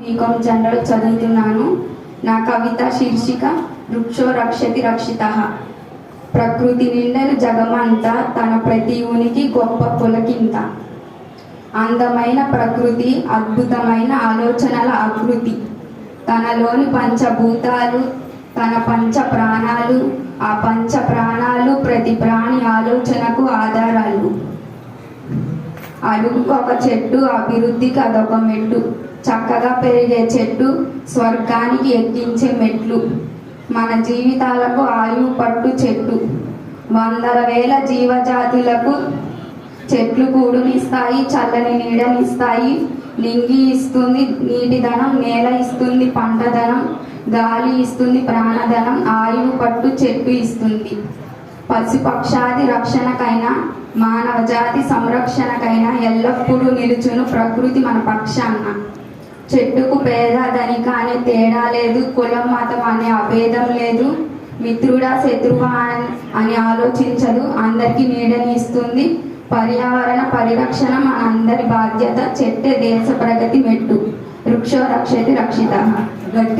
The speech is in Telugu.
బీకాం జనరల్ చదువుతున్నాను. నా కవిత శీర్షిక వృక్షో రక్షతి రక్షిత. ప్రకృతి నిండను జగమంతా తన ప్రతి ఉనికి గొప్ప పులకింత. అందమైన ప్రకృతి అద్భుతమైన ఆలోచనల ఆకృతి. తనలోని పంచభూతాలు తన పంచ ప్రాణాలు ఆ పంచ ప్రాణాలు ప్రతి ప్రాణి ఆలోచనకు ఆ అడుగుకు ఒక చెట్టు అభివృద్ధికి అదొక మెట్టు. చక్కగా పెరిగే చెట్టు స్వర్గానికి ఎక్కించే మెట్లు. మన జీవితాలకు ఆయువు పట్టు చెట్టు. వందల వేల జీవజాతులకు చెట్లు కూడునిస్తాయి చల్లని నీడనిస్తాయి. నింగి ఇస్తుంది నీటిదనం నేల ఇస్తుంది పంటదనం గాలి ఇస్తుంది ప్రాణధనం ఆయువు పట్టు చెట్టు ఇస్తుంది. పశుపక్షాది రక్షణకైనా మానవ జాతి సంరక్షణకైనా ఎల్లప్పుడూ నిలుచును ప్రకృతి మన పక్షాన్న చెట్టుకు పేద ధనిక అనే తేడా లేదు కులం మతం అనే అభేదం లేదు. మిత్రుడా శత్రువా అని- అని ఆలోచించదు అందరికీ నీడని ఇస్తుంది. పర్యావరణ పరిరక్షణ మన అందరి బాధ్యత చెట్టే దేశ ప్రగతి మెట్టు. వృక్షో రక్షతి రక్షిత. గట్టి